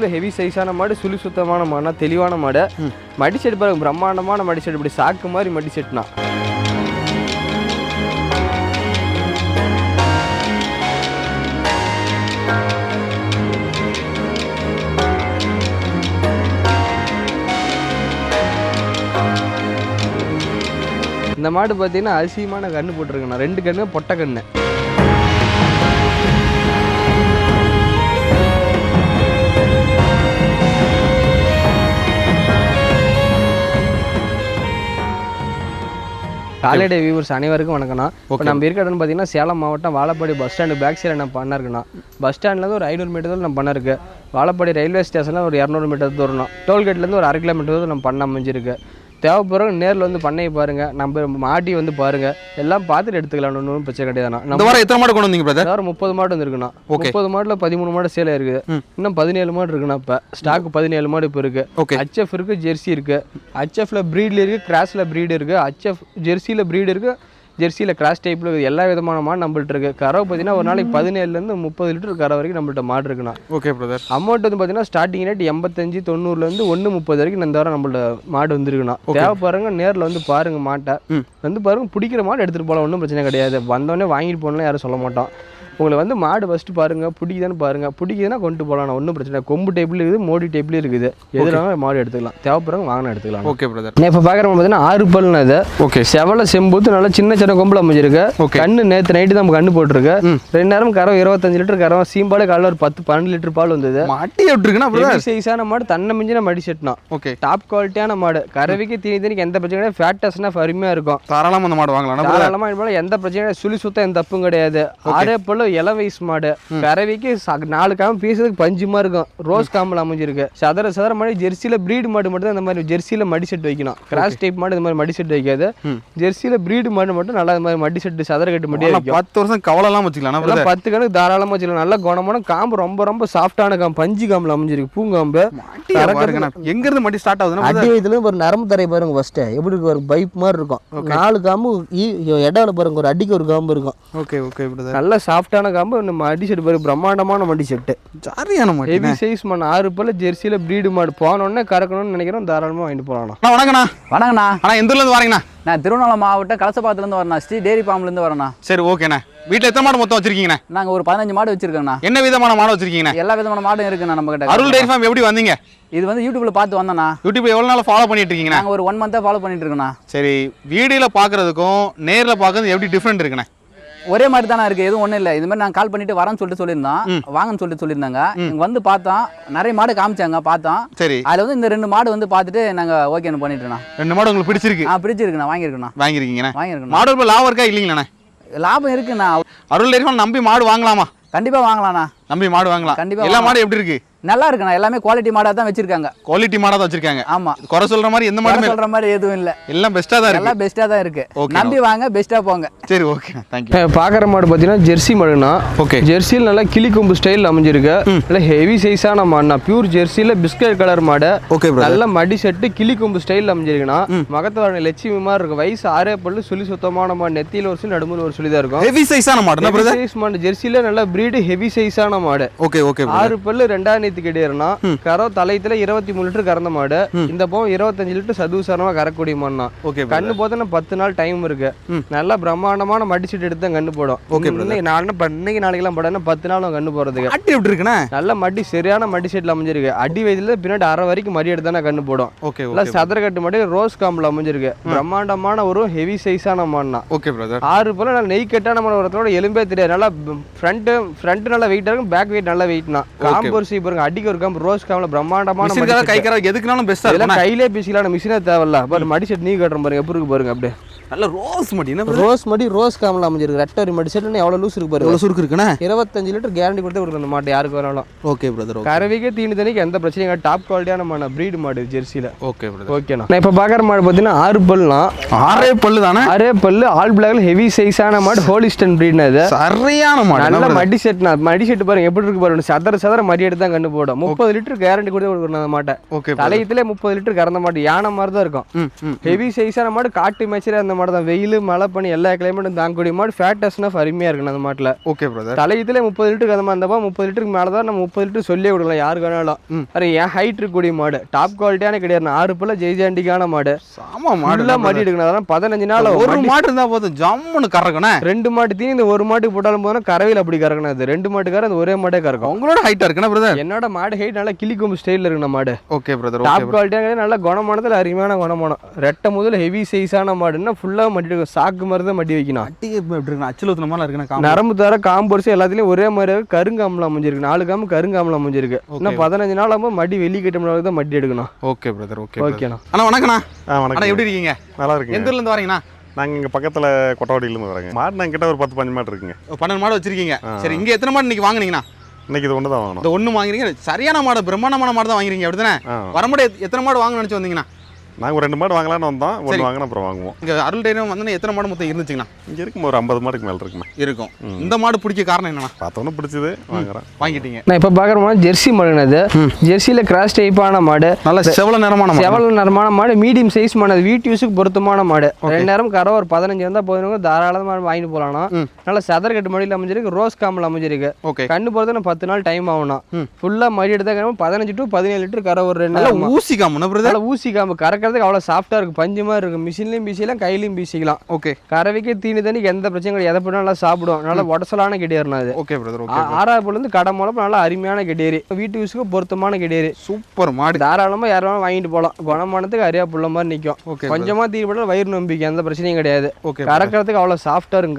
பல்லு ஹெவி சைஸான மாடு சுழி சுத்தமான மாடுனா தெளிவான மாடு. மடி செட் பாருங்க பிரம்மாண்டமான மடி செட் இப்படி சாக்கு மாதிரி மடி செட்னா இந்த மாடு பார்த்தீங்கன்னா அரிசியமான கண்ணு போட்டிருக்குண்ணா ரெண்டு கண்ணு பொட்டை கண்ணு காலைடே வியூவர்ஸ் அனைவருக்கும் வணக்கம்ண்ணா. இப்போ நம்ம இருக்க இடம்னு பார்த்தீங்கன்னா சேலம் மாவட்டம் வாழப்பாடி பஸ் ஸ்டாண்டு பேக் சைடில் நம்ம பண்ண இருக்குண்ணா பஸ் ஸ்டாண்ட்லேருந்து ஒரு ஐநூறு மீட்டர் தூரம் நம்ம பண்ண இருக்கு வாழப்பாடி ரயில்வே ஸ்டேஷனில் ஒரு இரநூறு மீட்டர் தூரம் டோல்கேட்லேருந்து ஒரு அரை கிலோமீட்டர் தூரம் நம்ம பண்ண அமைஞ்சிருக்கு. தேவைப்படுறவங்க நேரில் வந்து பண்ணையை பாருங்கள் நம்ம மாட்டி வந்து பாருங்கள் எல்லாம் பார்த்துட்டு எடுத்துக்கலாம். ஒன்றும் பிரச்சனை கிடையாதுண்ணா. இந்த வாரம் எத்தனை மாடு கொண்டு வந்தீங்க பிரதர் வேறு முப்பது மாடு வந்துருக்குண்ணா. முப்பது மாடுல பதிமூணு மாடு சேலை இருக்குது. இன்னும் பதினேழு மாடு இருக்குண்ணா இப்போ. ஸ்டாக் பதினேழு மாடு இப்போ இருக்கு. ஓகே ஹச்எஃப் இருக்கு ஜெர்சி இருக்கு. ஹச்எஃப்ல ப்ரீட்ல இருக்கு கிராஸ்ல ப்ரீடு இருக்கு. ஹச்எஃப் ஜெர்சியில் ப்ரீடு இருக்கு. ஜெர்சியில் கிராஸ் டைப்பில் இருக்குது எல்லா விதமான மாடு நம்மள்ட்ட இருக்கு. கறவை பார்த்தீங்கன்னா ஒரு நாளைக்கு பதினேழுலேருந்து முப்பது லிட்டர் கறவை வரைக்கும் நம்மள்ட்ட மாடு இருக்குண்ணா. ஓகே பிரதர் அமௌண்ட் வந்து பார்த்தீங்கன்னா ஸ்டார்டிங் ரேட் எண்பத்தஞ்சு தொண்ணூறுலேருந்து ஒன்று முப்பது வரைக்கும் இந்த வாரம் நம்மள்ட்ட மாடு வந்துருக்குண்ணா. தேவைப்படுறவங்க நேரில் வந்து பாருங்க மாட்டை. வந்து பாருங்க பிடிக்கிற மாடு எடுத்துகிட்டு போகலாம் ஒன்றும் பிரச்சனை கிடையாது. வந்தோடனே வாங்கிட்டு போகலாம் யாரும் சொல்ல மாட்டோம். உங்களுக்கு வந்து மாடு ஃபஸ்ட்டு பாருங்க பிடிக்குதான்னு பாருங்க. பிடிக்குதுன்னா கொண்டு போகலாம் ஒன்றும் பிரச்சனை. கொம்பு டைப்ல இருக்குது மோடி டைப்லேயும் இருக்குது. எதுனாலும் மாடு எடுத்துக்கலாம். தேவைப்படுறவங்க வாங்கினா எடுத்துக்கலாம். ஓகே பிரதர் இப்போ பார்க்குற பார்த்தீங்கன்னா ஆறு பல்லுனா இது. ஓகே செவல செம்பூத்து நல்லா சின்ன சின்ன கொம்பில் அமைஞ்சிருக்கு. கண்ணு நேற்று நைட்டு தான் கண்ணு போட்டிருக்கு. ரெண்டு நேரம் கறவை இருபத்தஞ்சு லிட்டர் கறவை. சீம்பாலே காலைல ஒரு பத்து பன்னெண்டு லிட்டர் பால் வந்தது. இருக்குன்னா பிரதர் சைஸான மாடு தன்னை மிஞ்சின மடி செட்னா ஓகே டாப் குவாலிட்டியான மாடு. கறவைக்கு தீனி தீனிக்கு எந்த பிரச்சனையும் கிடையாது. ஃபேட்டஸ்னா அருமையாக இருக்கும். தாராளமா அந்த மாடு வாங்கலாம். தாராளமாக போல எந்த பிரச்சனையும். சுழி சுத்தம் எந்த தப்பும் கிடையாது. பல்லு இள வயசு மாடு. கறவைக்கு ச- நாலு காம்பு பீசதுக்கு பஞ்சுமா இருக்கும். ரோஸ் காம்பில் அமைஞ்சிருக்கு. சதுர சதுர மாடு ஜெர்சியில் ப்ரீடு மாடு மட்டும் தான் இந்த மாதிரி ஜெர்சியில் மடி செட் வைக்கணும். கிராஸ் டைப் மாடு இந்த மாதிரி மடி செட் வைக்காது. ஜெர்சியில் ப்ரீடு மாடு மட்டும் நல்லா இந்த மாதிரி மடி செட்டு சதுர கட்டு மட்டும் வைக்கும். பத்து வருஷம் கவலைலாம் வச்சுக்கலாம் பத்து கணக்கு தாராளமாக வச்சுக்கலாம். நல்ல குணமான காம்பு ரொம்ப ரொம்ப சாஃப்டான காம்பு பஞ்சு காம்பில் அமைஞ்சிருக்கு பூங்காம்பு. மாட்டி பாருங்கண்ணா எங்க இருந்து மாட்டி ஸ்டார்ட் ஆகுதுன்னா அடி வயதுல ஒரு நரம்பு தரை பாருங்க ஃபர்ஸ்ட் எப்படி இருக்கு? ஒரு பைப் மாதிரி இருக்கும். நாலு காம்பு இடையில பாருங்க ஒரு அடிக்கு ஒரு காம்பு இருக்கும். ஓகே ஓகே நல்ல சாஃப்டான காம்பு நம்ம மடி செட்டு பாரு பிரம்மாண்டமான மடி செட்டு. சரியான மாட்டி ஹெவி சைஸ் மண் ஆறு பல்ல ஜெர்சியில் ப்ரீடு மாடு. போனோடனே கறக்கணும்னு நினைக்கிறோம் தாராளமாக வாங்கிட்டு போகலாம் வணக்கண்ணா வணக்கண்ணா அண்ணா எந்த ஊர்ல இருந்து வரீங்கண்ணா? நான் திருவண்ணாமலை மாவட்டம் கலசபாத்துலேருந்து வரேண்ணா ஸ்ரீ டேரி ஃபார்ம்லேருந்து வரேண்ணா சரி ஓகேண்ணா. வீட்டில் எத்தனை மாடு மொத்தம் வச்சிருக்கீங்கண்ணா? நாங்கள் ஒரு பதினஞ்சு மாடு வச்சிருக்கோண்ணா என்ன விதமான மாடு வச்சிருக்கீங்கண்ணா? எல்லா விதமான மாடும் இருக்குண்ணா நம்ம கிட்ட அருள் டெய்ரி ஃபார்ம் எப்படி வந்தீங்க? இது வந்து யூடியூப்ல பார்த்து வந்தோண்ணா. யூடியூப் எவ்வளோ நாள் ஃபாலோ பண்ணிட்டு இருக்கீங்கண்ணா? நாங்கள் ஒரு ஒன் மந்த்தாக ஃபாலோ பண்ணிட்டு இருக்கோண்ணா சரி வீடியோவில் பார்க்கறதுக்கும் நேரில் பார்க்கறது எப்படி டிஃப்ரெண்ட் இருக்குண்ணே? ஒரே மாதிரி தானே இருக்குது எதுவும் ஒன்றும் இல்லை. இது மாதிரி நான் கால் பண்ணிட்டு வரேன்னு சொல்லிட்டு சொல்லியிருந்தோம் வாங்கன்னு சொல்லிட்டு சொல்லியிருந்தாங்க. இங்கே வந்து பார்த்தோம் நிறைய மாடு காமிச்சாங்க பார்த்தோம். சரி. அதில் வந்து இந்த ரெண்டு மாடு வந்து பார்த்துட்டு நாங்கள் ஓகேன்னு பண்ணிட்டோண்ணா ரெண்டு மாடு உங்களுக்கு பிடிச்சிருக்கு? ஆ பிடிச்சிருக்குண்ணா வாங்கியிருக்கேண்ணா. வாங்கியிருக்கீங்கண்ணே வாங்கியிருக்கேண்ணா. மாடு இப்போ லாபம் இருக்கா இல்லைங்களாண்ணே லாபம் இருக்குண்ணா. அருள் நம்பி மாடு வாங்கலாமா? கண்டிப்பாக வாங்கலாண்ணா நம்பி மாடு வாங்கலாம். கண்டிப்பா எல்லா. மாடு எப்படி இருக்கு? நல்லா இருக்குண்ணா எல்லாமே குவாலிட்டி மாடாக தான் வச்சிருக்காங்க. குவாலிட்டி மாடா தான் வச்சிருக்காங்க. ஆமாம் குறை சொல்ற மாதிரி எந்த இல்ல. சொல்கிற மாதிரி எதுவும் இல்லை. எல்லாம் பெஸ்ட்டாக தான் இருக்கு. எல்லாம் பெஸ்ட்டாக தான் இருக்கு. நம்பி வாங்க பெஸ்ட்டாக போங்க. சரி ஓகே தேங்க்யூ பார்க்குற மாடு பார்த்தீங்கன்னா ஜெர்சி மாடுனா ஓகே ஜெர்சியில் நல்லா கிளி கொம்பு ஸ்டைல் அமைஞ்சிருக்கு. நல்லா ஹெவி சைஸான மாடுனா பியூர் ஜெர்சியில் பிஸ்கட் கலர் மாடு. ஓகே நல்ல மடி செட்டு கிளி கொம்பு ஸ்டைல் அமைஞ்சிருக்குன்னா மகத்தவாரணி லட்சுமி மாதிரி இருக்கும் வயசு ஆறே பல்லு சொல்லி சுத்தமான மாடு. நெத்தியில் ஒரு சொல்லி நடுமுறை ஒரு சொல்லி தான் இருக்கும் ஹெவி சைஸான மாடு சைஸ் மாடு. ஜெர்சியில் நல்லா பிரீடு ஹெவி சைஸான மாடு. ஓகே ஓகே ஆறு பல்லு ரெண்டாயிரம் நேத்து கிடையாதுனா கரோ தலையத்துல இருபத்தி மூணு லிட்டர் கறந்த மாடு. இந்த போகம் இருபத்தஞ்சு லிட்டர் சதுசரமா கறக்கூடிய மாடுனா ஓகே கண்ணு போதுன்னா பத்து நாள் டைம் இருக்கு. நல்லா பிரம்மாண்டமான மடிச்சிட்டு எடுத்து தான் கண்ணு போடும். Okay, இன்னைக்கு நாலு இன்னைக்கு நாளைக்கெல்லாம் போடணும் பத்து நாளும் கண்ணு போறதுக்கு ஆட்டி எப்படி இருக்குண்ணே? நல்ல மடி சரியான மடி செட்ல அமைஞ்சிருக்கு. அடி வயதுல பின்னாடி அரை வரைக்கும் மடி எடுத்தானே கண்ணு போடும். ஓகே நல்லா ஓகே சதுரக்கட்டு மடி ரோஸ் காம்பில் அமைஞ்சிருக்கு. பிரம்மாண்டமான ஒரு ஹெவி சைஸான மாடுனா ஓகே பிரதர் ஆறு போல நல்லா நெய் கட்டான வரத்தோட எலும்பே தெரியாது. நல்லா ஃப்ரண்ட் ஃப்ரண்ட் நல்லா வெயிட்டா இருக்கும் பேக் வெயிட் நல்லா வெயிட்னா காம்பு ஒரு சீ பாருங்க அடிக்க ஒரு காம்பு ரோஸ் காம்பில் பிரம்மாண்டமான. கை கரை எதுக்குனாலும் பெஸ்ட்டாக கையிலே பேசிக்கலாம் மிஷினே தேவையில்ல. பாரு மடி செட் நீ கட்டுற பாருங்க எப்படி இருக்கு பாருங்க அப்படியே. நல்ல ரோஸ் மடி என்ன ரோஸ் மடி ரோஸ் காமில் அமைஞ்சிருக்கு. ரெட்டரி மடி. செட்னு எவ்வளோ லூஸ் இருக்கு பாருங்க எவ்வளோ சுருக்கு இருக்குண்ணே? இருபத்தஞ்சு லிட்டர் கேரண்டி கொடுத்து கொடுக்குற அந்த மாட்டு யாருக்கு வேணாலும். ஓகே பிரதர் கறவைக்கே தீனி தண்ணிக்கு எந்த பிரச்சனையும். டாப் குவாலிட்டியான மாடு ப்ரீடு மாடு ஜெர்சியில். ஓகே பிரதர் ஓகேண்ணா நான் இப்போ பார்க்குற மாடு பார்த்தீங்கன்னா ஆறு பல்லுனா ஆறே பல்லு தானே? ஆறே பல்லு ஆல் பிளாக்ல ஹெவி சைஸான மாடு ஹோலிஸ்டன் ப்ரீட்னா இது. சரியான மாடு நல்ல? மடி செட்னா மடி செட் பாருங்க எப்படி இருக்கு பாருங்க. சதற சதற மடி எடுத்து தான் கண்டு போடும். முப்பது லிட்டர் கேரண்டி கொடுத்து கொடுக்குறேன் அந்த மாட்டை. ஓகே. தலையத்திலே முப்பது லிட்டர் கறந்த மாடு யானை மாதிரி தான் இருக்கும். ஹெவி சைஸான மாடு காட்டு மேய்ச்சல் அந்த மாடு தான். வெயில் மழை பனி எல்லா கிளைமேட்டும் தாங்கக்கூடிய மாடு. ஃபேட்டஸ்னா அருமையாக இருக்குண்ணா அந்த மாட்டில். ஓகே பிரதர் தலையத்துல முப்பது லிட்டருக்கு அந்த மாதிரி இருந்தப்போ முப்பது லிட்டருக்கு மேலே தான் நம்ம முப்பது லிட்டர் சொல்லியே கொடுக்கலாம். யாருக்கு வேணாலும். அது என் ஹைட் இருக்கக்கூடிய மாடு. டாப் குவாலிட்டியான கிடையாது. ஆறு பல்ல ஜெய்ஜாண்டிக்கான மாடு. ஆமா மாடு மாட்டி எடுக்கணும் அதெல்லாம் பதினஞ்சு நாள் ஒரு மாடு இருந்தா போதும். ஜம்முன்னு கறக்கணே ரெண்டு மாட்டு தீனி இந்த ஒரு மாட்டுக்கு போட்டாலும் போதும். கறவையில் அப்படி கறக்கணும் அது. ரெண்டு மாட்டுக்கார அந்த ஒரே மாட்டே கறக்கும். உங்களோட ஹைட்டா இருக்குண்ணா பிரதர் என்னோட மாடு ஹைட் நல்லா கிளி கொம்பு ஸ்டைலில் இருக்குண்ணா மாடு. ஓகே பிரதர் டாப் குவாலிட்டியாக நல்ல குணமானதில் அருமையான குணமானம் ரெட்டை முதல் ஹெவி சைஸான மாடுன்னா ஃபுல்லாக மட்டி எடுக்கும் சாக்கு மாதிரி தான் மட்டி வைக்கணும். அட்டிக்கு எப்படி இருக்குண்ணா அச்சில் ஊத்துன மாதிரி. நரம்பு தர காம்பொரிசு எல்லாத்துலயும் ஒரே மாதிரி இருக்கு. கருங்காமலம் அமைஞ்சிருக்கு. நாலு காம்பு கருங்காமலம் அமைஞ்சிருக்கு. இன்னும் பதினஞ்சு நாள் ஆகும்போது மடி வெளி கட்டம் தான் மடி எடுக்கணும். ஓகே பிரதர் ஓகே ஓகேண்ணா அண்ணா. வணக்கண்ணா ஆ வணக்கம் அண்ணா எப்படி இருக்கீங்க? நல்லா எந்த இருக்குங்க ஊர்ல இருந்து வரீங்கண்ணா? நாங்கள் இங்கே பக்கத்தில் கொட்டவாடியிலேருந்து வரோங்க மாடு நாங்கள் கிட்ட ஒரு பத்து பஞ்சு மாடு இருக்குங்க. பன்னெண்டு மாடு வச்சிருக்கீங்க. சரி இங்க எத்தனை மாடு இன்னைக்கு வாங்குனீங்கண்ணா? இன்னைக்கு இது ஒன்று தான் வாங்கணும். இந்த ஒண்ணு வாங்குறீங்க. சரியான மாடு பிரம்மாண்டமான மாடு தான் வாங்குறீங்க அப்படிதானே ஆ. வரும்போது எத்- எத்தனை மாடு வாங்க நினைச்சு வந்தீங்கண்ணா? நாங்கள் ஒரு ரெண்டு மாடு வாங்கலாம்னு வந்தோம். ஒன்று வாங்கினா அப்புறம் வாங்குவோம். இங்க அருள் டைரியம் வந்து எத்தனை மாடு மொத்தம் இருந்துச்சுங்கண்ணா? இங்கே இருக்கும் ஒரு ஐம்பது மாடுக்கு மேலே இருக்குமே. இருக்கும். இந்த மாடு பிடிக்க காரணம் என்னண்ணா? பார்த்தோன்னே பிடிச்சது வாங்குறேன் வாங்கிட்டீங்க. நான் இப்போ பார்க்குற ஜெர்சி மாடுங்க அது ஜெர்சியில் கிராஸ் டைப்பான மாடு. நல்ல செவல நிறமான மாடு. செவல் நிறமான மாடு மீடியம் சைஸ் மாடு. வீட்டு யூஸுக்கு பொருத்தமான மாடு. ரெண்டு நேரம் கரை ஒரு பதினஞ்சு இருந்தால் போதுங்க தாராளமாக வாங்கிட்டு போகலாம் ம். நல்ல சதர் கட்டு மடியில் அமைஞ்சிருக்கு ரோஸ் காம்பில் அமைஞ்சிருக்கு. ஓகே. கண்ணு போகிறது பத்து நாள் டைம் ஆகணும் ம். ஃபுல்லாக மடி எடுத்தா பதினஞ்சு டு பதினேழு லிட்டர் கரை ஒரு ரெண்டு நல்ல நேரமா. ஊசி நல்ல ஊசி காம்பு கறக்கிறதுக்கு அவ்வளோ சாஃப்டாக இருக்கும் பஞ்சு மாதிரி இருக்கும் மிஷின்லையும் பீசிக்கலாம் கையிலையும் பீசிக்கலாம். ஓகே கறவைக்கு தீனி தண்ணிக்கு எந்த பிரச்சனையும் கிடையாது. எதை நல்லா சாப்பிடும் நல்லா உடசலான கெடியர்னா அது. ஓகே பிரதர் ஓகே ஆறாப்புலேருந்து கடை மூலம் நல்லா அருமையான கெடியரி வீட்டு யூஸுக்கு பொருத்தமான கெடியரி சூப்பர் மாடு. தாராளமாக யாரும் வாங்கிட்டு போகலாம் குணமானத்துக்கு அரியா புள்ள மாதிரி நிற்கும் ஓகே கொஞ்சமாக தீ போட்டால் வயிறு நம்பிக்கை எந்த பிரச்சனையும் கிடையாது. ஓகே கறக்கிறதுக்கு அவ்வளோ சாஃப்டாக இருக்கும்.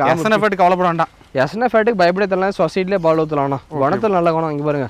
கவலைப்பட வேண்டாம். எஸ்னா ஃபேட்டுக்கு பயப்பட தரலாம் சொசைட்டிலே பால் ஊற்றலாம்ண்ணா குணத்தில் நல்ல குணம். இங்கே பாருங்க.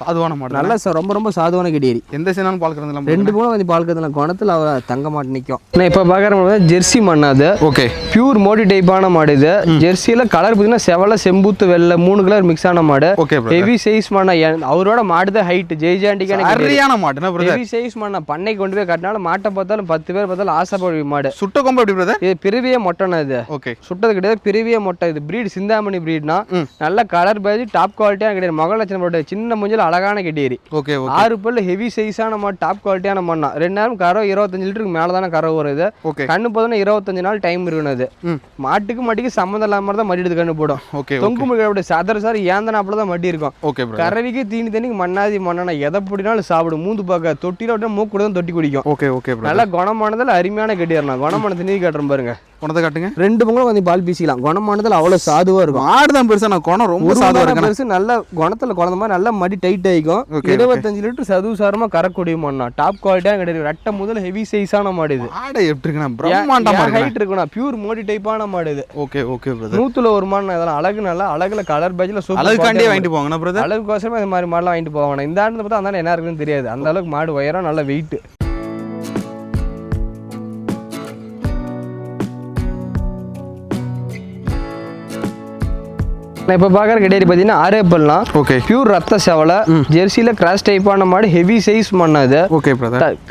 சாதுவான மாடு நல்ல ச- ரொம்ப ரொம்ப சாதுவான கெடியரி எந்த சீனாலும் பால் கறந்துலாம் ரெண்டு மூணு வந்து பால் கத்துல குணத்தில் அவ தங்க மாட்டு நிற்கும் நான் இப்போ பார்க்குற ஜெர்சி மண் அது. ஓகே. பியூர் மோடி டைப்பான மாடு இது. ஜெர்சியில் கலர் பார்த்தீங்கன்னா செவல செம்பூத்து வெள்ளை மூணு கலர் மிக்ஸ் ஆன மாடு. ஓகே பிரதர் ஹெவி சைஸ் மண்ணா அவரோட மாடு தான் ஹைட் ஜெய்ஜாண்டிக்கான சரியான மாடு ஹெவி சைஸ் மண்ணா பண்ணை கொண்டு போய் கட்டினாலும் மாட்டை பார்த்தாலும் பத்து பேர் பார்த்தாலும் ஆசைப்படுற மாடு. சுட்ட கொம்பு எப்படி பிரதர் இது பிரிவிய மொட்டைண்ணா இது. ஓகே சுட்டது கிடையாது பிரிவிய மொட்டை இது. பிரீட் சிந்தாமணி பிரீட்னா. நல்ல கலர் பேஜ் டாப் குவாலிட்டியான கிடையாது. மகள் லட்சணம் போட்டு சின்ன முஞ்சில் அழகான கெட்டேரி ஓகே ஆறு பல்லு ஹெவி சைஸான மாடு டாப் குவாலிட்டியான மண்ணா ரெண்டு நேரம் கறவை இருபத்தஞ்சு லிட்டருக்கு மேலே தானே கறவை வருது ஓகே. கண்ணு போதுன்னா இருபத்தஞ்சு நாள் டைம் இருக்கணும் அது. மாட்டுக்கு மடிக்கு சம்மந்தம் இல்லாம தான் மடி எடுத்து கண்ணு போடும். ஓகே தொங்கு அப்படி சதர் சார் ஏந்தனாப்புல தான் மடி இருக்கும். ஓகே கறவைக்கு தீனி தண்ணிக்கு மண்ணாதி மண்ணனா எதை பிடினாலும் சாப்பிடும். மூந்து பார்க்க தொட்டில விட்டு மூக்கு தான் தொட்டி குடிக்கும். ஓகே ஓகே நல்ல குணமானதில் அருமையான கட்டிடலாம் குணமானது நீர் காட்டுறோம் பாருங்க. குணத்தை காட்டுங்க. ரெண்டு பொங்கலும் வந்து பால் பீசிக்கலாம். குணமானதில் அவ்வளோ சாதுவா இருக்கும். மாடு தான் பெருசா நான் குணம் ரொம்ப ஒரு சாதுவா வாரம் இருக்கேன் பெருசு நல்ல குணத்துல குழந்த மாதிரி நல்ல மடி டைட் ஆகிக்கும். Okay, இருபத்தஞ்சு லிட்டர் சதுசாரமா கறக்கூடிய மண்ணா. டாப் குவாலிட்டியாக கிடையாது ரெட்டை முதல் ஹெவி சைஸான மாடு இது. மாடு எப்படி இருக்குண்ணா? ஹைட் இருக்குண்ணா. பியூர் மோடி டைப்பான மாடு இது. ஓகே ஓகே நூத்துல ஒரு மாடு இதெல்லாம் அழகு நல்லா அழகுல கலர் பேஜ்ல சூப்பர் அழகுக்காண்டியே வாங்கிட்டு போங்கண்ணா பிரதர் அழகுக்கோசரமே இந்த மாதிரி மாடலாம் வாங்கிட்டு போவாங்க இந்த ஆண்டு பார்த்தா அந்த என்ன இருக்குன்னு தெரியாது. அந்த அளவுக்கு மாடு உயரம் நல்ல வெயிட் நான் இப்போ பார்க்குற கிடையாது பார்த்தீங்கன்னா ஆரேப்பல்லாம் ஓகே பியூர் ரத்த செவலை ஜெர்சியில் கிராஸ் டைப்பான மாடு ஹெவி சைஸ் மண்ணு அது ஓகே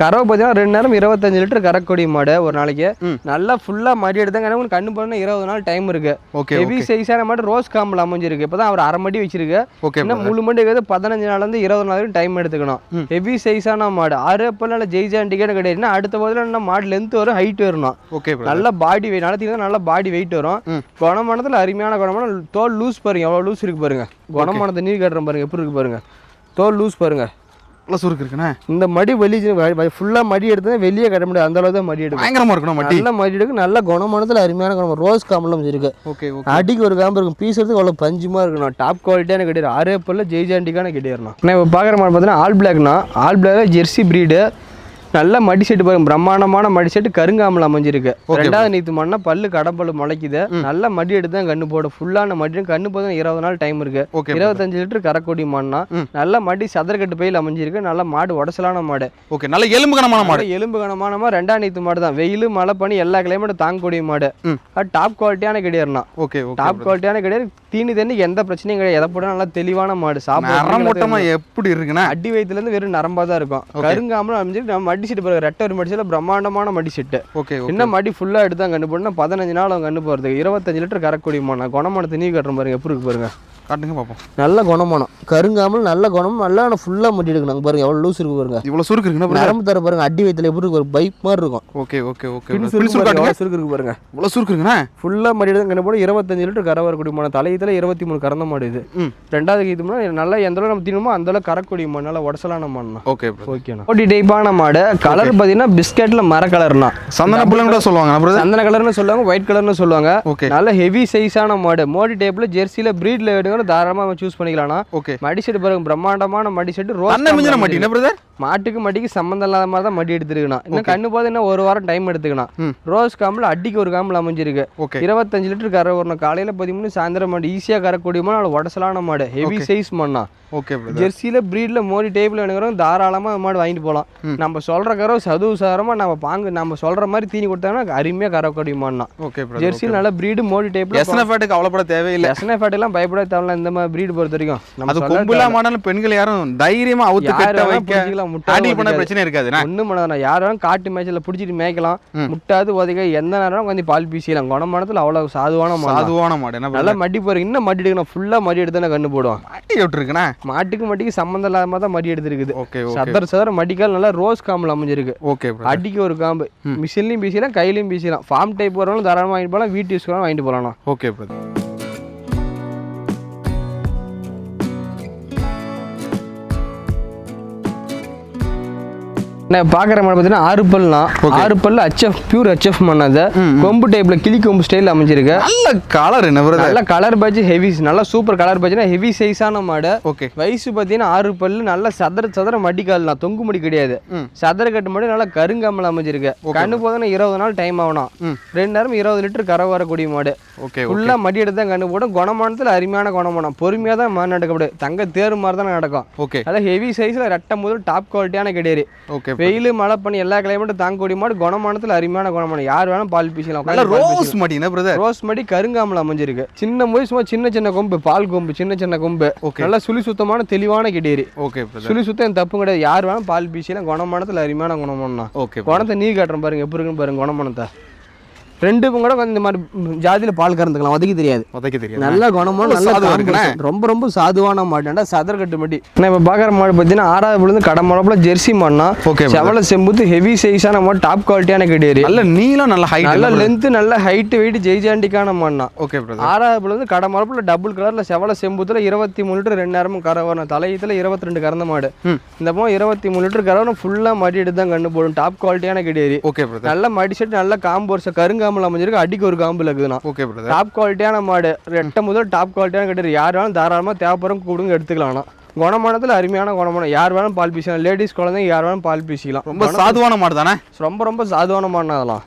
கறவை பார்த்தீங்கன்னா ரெண்டு நேரம் இருபத்தஞ்சு லிட்டர் கறக்கூடிய மாடு ஒரு நாளைக்கு. நல்லா ஃபுல்லாக மடி எடுத்தாங்க உங்களுக்கு கண்ணு போனால் இருபது நாள் டைம் இருக்கு. ஓகே ஹெவி சைஸான மாடு ரோஸ் காம்பில் அமைஞ்சிருக்கு. இப்போ தான் அவர் அரை மடி வச்சிருக்கு. ஓகே முழு மடி இருக்கிறது பதினஞ்சு நாள்லேருந்து இருபது நாள் வரைக்கும் டைம் எடுத்துக்கணும். ஹெவி சைஸான மாடு. அப்போ நல்ல ஜெய்ஜாண்டிக்கான கிடையாதுன்னா அடுத்த போதில் என்ன மாடு லென்த் வரும் ஹைட் வரணும். ஓகே நல்ல பாடி வெயிட் நடத்தி நல்ல பாடி வெயிட் வரும். குணமானத்தில் அருமையான குணமான தோல் லூஸ் பாருங்க எவ்வளோ லூஸ் இருக்கு பாருங்க. குணமானது நீர் கட்டுற பாருங்க எப்படி இருக்கு பாருங்க. தோல் லூஸ் பாருங்க. நல்லா சுருக்கு இருக்குண்ணே. இந்த மடி வெளி ஃபுல்லாக மடி எடுத்தா வெளியே கட்ட முடியாது. அந்த அளவு தான் மடி எடுக்கும். பயங்கரமா இருக்கணும் மட்டி நல்ல மடி எடுக்கும். நல்ல குணமானத்தில் அருமையான குணம். ரோஸ் காம்பலம் இருக்கு. Okay okay. அடிக்கு ஒரு காம்பு இருக்கும். பீசுறதுக்கு அவ்வளோ பஞ்சுமா இருக்கணும். டாப் குவாலிட்டியான கிடையாது. ஆரே பல்ல ஜெய்ஜாண்டிக்கான கிடையாதுண்ணா நான் இப்போ பார்க்குற மாதிரி பார்த்தீங்கன்னா ஆல் பிளாக்னா ஆல் பிளாக் ஜெர்சி பிரீடு நல்ல மடி செட்டு பாருங்க. பிரம்மாண்டமான மடி செட்டு கருங்காமல் அமைஞ்சிருக்கு. ரெண்டாவது நீத்து மண்ணா பல்லு கடம்பல்லு முளைக்குது. நல்ல மடி எடுத்து தான் கண்ணு போடும். ஃபுல்லான மடி கண்ணு போதும். இருபது நாள் டைம் இருக்கு. இருபத்தஞ்சு லிட்டர் கறக்கூடிய மண்ணா. நல்ல மடி சதர்கட்டு பையில் அமைஞ்சிருக்கு. நல்ல மாடு உடசலான மாடு. ஓகே நல்ல எலும்பு கனமான மாடு. எலும்பு கனமான மாடு. ரெண்டாம் நீத்து மாடு தான். வெயில் மழை பனி எல்லா கிளைமேட்டும் தாங்கக்கூடிய மாடு. டாப் குவாலிட்டியான கிடையாதுண்ணா ஓகே டாப் குவாலிட்டியான கிடையாது தீனி தண்ணி எந்த பிரச்சனையும் கிடையாது. எதை போட்டாலும் நல்லா தெளிவான மாடு. சாப்பிட எப்படி இருக்குண்ணே அடி வயிற்றுல இருந்து வெறும் நரம்பா தான் இருக்கும். கருங்காமல் அமைஞ்சு நம்ம மடி செட்டு பாருங்க ரெட்டை ஒரு மடி செட்டில் பிரம்மாண்டமான மடி செட்டு ஓகே. இன்னும் மடி ஃபுல்லாக எடுத்து தான் கண்ணு போடணும் பதினஞ்சு நாள் அவங்க கண்ணு போகிறதுக்கு இருபத்தஞ்சு லிட்டர் கறக்கூடிய மானம் குணமானத்தை நீ கட்டுற பாருங்க எப்படி இருக்கு பாருங்க. காட்டுங்க பார்ப்போம் நல்ல குணமானம் கருங்காமல் நல்ல குணம் நல்லா ஃபுல்லாக மட்டி எடுக்கணும் பாருங்க எவ்வளோ லூஸ் இருக்கு பாருங்க. இவ்வளோ சுருக்கு இருக்குன்னா? நரம்பு தர பாருங்க அடி வயிற்றுல எப்படி இருக்கு ஒரு பைப் மாதிரி இருக்கும். Okay okay okay. சுருக்கு இருக்கு பாருங்க. இவ்வளோ சுருக்கு இருக்குண்ணா ஃபுல்லாக மடி எடுத்து போட இருபத்தஞ்சு லிட்டர் கரை வரக்கூடிய மானம் தலையத்தில் இருபத்தி மூணு கறந்த மாடு இது. ரெண்டாவது இதுனா நல்லா எந்த அளவு நம்ம தினமோ அந்த அளவு கறக்கூடிய மாடு நல்லா உடசலான மாடுனா ஓகே. ஓகேண்ணா ஓடி டைப்பான மாடு. கலர் பார்த்தீங்கன்னா பிஸ்கெட்டில் மர கலர்னா சந்தன புள்ளங்க கூட சொல்லுவாங்க சந்தன கலர்னு சொல்லுவாங்க ஒயிட் கலர்னு சொல்லுவாங்க. ஓகே நல்ல ஹெவி சைஸான மாடு. மோடி டைப்ல ஜெர்சியில் ப்ரீட்ல எடுக்கிற தாராளமாக சூஸ் பண்ணிக்கலாம்னா ஓகே மடி செட்டு பாருங்க பிரம்மாண்டமான மடி செட்டு அண்ணன் மிஞ்சின ரோஸ் மாட்டீங்க பிரதர் மாட்டுக்கு மடிக்கு சம்மந்தம் இல்லாத மாதிரி தான் மடி எடுத்துருக்கணும். இன்னும் கண்ணு போது இன்னும் ஒரு வாரம் டைம் எடுத்துக்கணும். ரோஸ் காம்பில் அடிக்கு ஒரு காம்பில் அமைஞ்சிருக்கு. ஓகே இருபத்தஞ்சு லிட்டர் கரை வரணும் காலையில் பதிமூணு சாயந்தரம் மாடு. ஈஸியாக கறக்கூடிய மாடு உடசலான மாடு. ஹெவி சைஸ் மண்ணா ஓகே ஜெர்சியில் ப்ரீடில் மோடி டைப்பில் வேணுங்கிறவங்க தாராளமாக மாடு வாங்கிட்டு போகலாம். நம்ம சொல்கிற கரை சதுவு சாரமாக நம்ம பாங்கு நம்ம சொல்கிற மாதிரி தீனி கொடுத்தாங்கன்னா அருமையாக கறக்கூடிய மாடுனா. ஓகே ஜெர்சியில் நல்ல ப்ரீடு மோடி டைப்பில் எஸ்என்எஃப் ஃபேட்டுக்கு அவ்வளோப்பட தேவையில்லை. எஸ்என்ஐ ஃபேட்டெல்லாம் பயப்பட தேவையில்ல. இந்த மாதிரி ப்ரீடு பொறுத்த வரைக்கும். நம்ம அது சொல்ல கொம்புலா மாடல் பெண்கள் யாரும் தைரியமா அவுத்து கட்ட வேணா வைக்க புடிச்சிக்கலாம், முட்டாது ஹேண்டில் பண்ண. பிரச்சனை இருக்காதுண்ணா. ஒன்றும் பண்ணாத யார் வேணாலும் காட்டு மேய்ச்சல பிடிச்சிட்டு மேய்க்கலாம். முட்டாது உதைக்க எந்த நேரம் வந்து பால் பீசிக்கலாம். குணமானத்தில் அவ்வளோ சாதுவான மாடு சாதுவான மாடு. என்ன நல்லா மடி போகிற இன்னும் மடி எடுக்கணும். ஃபுல்லாக மடி எடுத்து தானே கண்ணு போடுவோம். மாட்டி விட்டுருக்குண்ணா. மாட்டுக்கு மடிக்கு சம்மந்தம் இல்லாத மாதிரி தான் மடி எடுத்துருக்குது. ஓகே சதர சதர மடிக்கால் நல்லா ரோஸ் காம்பில் அமைஞ்சிருக்கு. ஓகே அடிக்கு ஒரு காம்பு. மிஷின்லையும் பீசிக்கலாம் கையிலையும் பீசிக்கலாம் ஃபார்ம் டைப் வரவங்களும் தாராளமாக வாங்கிட்டு போகலாம் வீட்டு யூஸ் வாங்கிட்டு போகலாம் ஓகே பிரதர் நான் பார்க்குற மாதிரி பார்த்தீங்கன்னா ஆறு பல்னா ஆறு பல் ஹச்எஃப் பியூர் ஹச்எஃப் பண்ணது கொம்பு டைப்பில் கிளி கொம்பு ஸ்டைல் அமைஞ்சிருக்கு. நல்ல கலர் என்ன நல்ல கலர் பஜ்ஜி ஹெவி நல்லா சூப்பர் கலர் பஜ்ஜினா ஹெவி சைஸான மாடு. ஓகே வயசு பார்த்தீங்கன்னா ஆறு பல்லு நல்ல சதுர சதுர மடிக்கால் தான் தொங்கு முடி கிடையாது. சதுர கட்டு மாடு நல்லா கருங்காமல் அமைஞ்சிருக்கு. கண்ணு போதுன்னா இருபது நாள் டைம் ஆகணும். ரெண்டு நேரம் இருபது லிட்டர் கரை வரக்கூடிய மாடு. ஓகே ஃபுல்லாக மடி எடுத்து தான் கண்ணு போடும். குணமானத்தில் அருமையான குணமானம். பொறுமையாக தான் மாடு நடக்கப்படும் தங்க தேர் மாதிரி தான் நடக்கும். ஓகே அதான் ஹெவி சைஸில் ரெட்டை முதல் டாப் குவாலிட்டியான கிடையாது ஓகே வெயில் மழை பண்ணி எல்லா கிளைமேட்டும் தாங்கக்கூடிய மாடு குணமானத்தில் அருமையான குணமானம் யார் வேணாலும் பால் பீசலாம் ரோஸ் என்ன பிரதர் ரோஸ் மடி கருங்காமல் அமைஞ்சிருக்கு. சின்ன போய் சும்மா சின்ன சின்ன கொம்பு பால் கொம்பு சின்ன சின்ன கொம்பு. ஓகே நல்லா சுழி சுத்தமான தெளிவான கிடேரி. ஓகே சுழி சுத்தம் தப்பும் கிடையாது. யார் வேணாலும் பால் பீசிலாம் குணமானத்தில் அருமையான குணமானா ஓகே குணத்தை நீ காட்டுறேன் பாருங்க எப்படி இருக்குன்னு பாருங்க குணமானத்தை. ரெண்டுக்கும் கூட கொஞ்சம் இந்த மாதிரி ஜாதியில் பால் கறந்துக்கலாம். உதைக்க தெரியாது. உதைக்க தெரியும் நல்ல குணமான நல்ல. ரொம்ப ரொம்ப சாதுவான மாடுடா சதர்கட்டு மடி. நான் இப்போ பார்க்குற மாடு பார்த்தீங்கன்னா ஆறாவது விழுந்து கடை மரப்புல ஜெர்சி மாடுனா ஓகே செவல செம்புத்து ஹெவி சைஸான மாடு டாப் குவாலிட்டியான கிடையாது நல்ல நீளம் நல்ல ஹைட் நல்ல லென்த்து நல்ல ஹைட் வெயிட் ஜெய்ஜாண்டிக்கான மாடுனா ஓகே பிரதர் ஆறாவது விழுந்து கடை மரப்புல டபுள் கலர்ல செவல செம்புத்துல இருபத்தி மூணு லிட்டர் ரெண்டு நேரமும் கரை வரணும் தலையத்தில் இருபத்தி ரெண்டு கறந்த மாடு. ம். இந்த பக்கம் இருபத்தி மூணு லிட்டர் கரை வரும். ஃபுல்லாக மடி எடுத்து தான் கண்ணு போடும். டாப் குவாலிட்டியான கிடையாது ஓகே பிரதர் நல்ல மடி செட் நல்ல காம்பு வருஷம் கருங்காமல் அமைஞ்சிருக்கு. அடிக்கு ஒரு காம்பு இருக்குதுண்ணா ஓகே பிரதர் டாப் குவாலிட்டியான மாடு. ரெட்டை முதல் டாப் குவாலிட்டியான கிடையாது யார் வேணாலும் தாராளமாக தேவைப்படுறவங்க கொடுங்க எடுத்துக்கலாம் குணமானத்தில் அருமையான குணமானம். யார் வேணாலும் பால் பீசிக்கலாம். லேடிஸ் குழந்தைங்க யார் வேணாலும் பால் பீசிக்கலாம். ரொம்ப சாதுவான மாடு தானே ரொம்ப ரொம்ப சாதுவான மாடுனா அதெல்லாம்.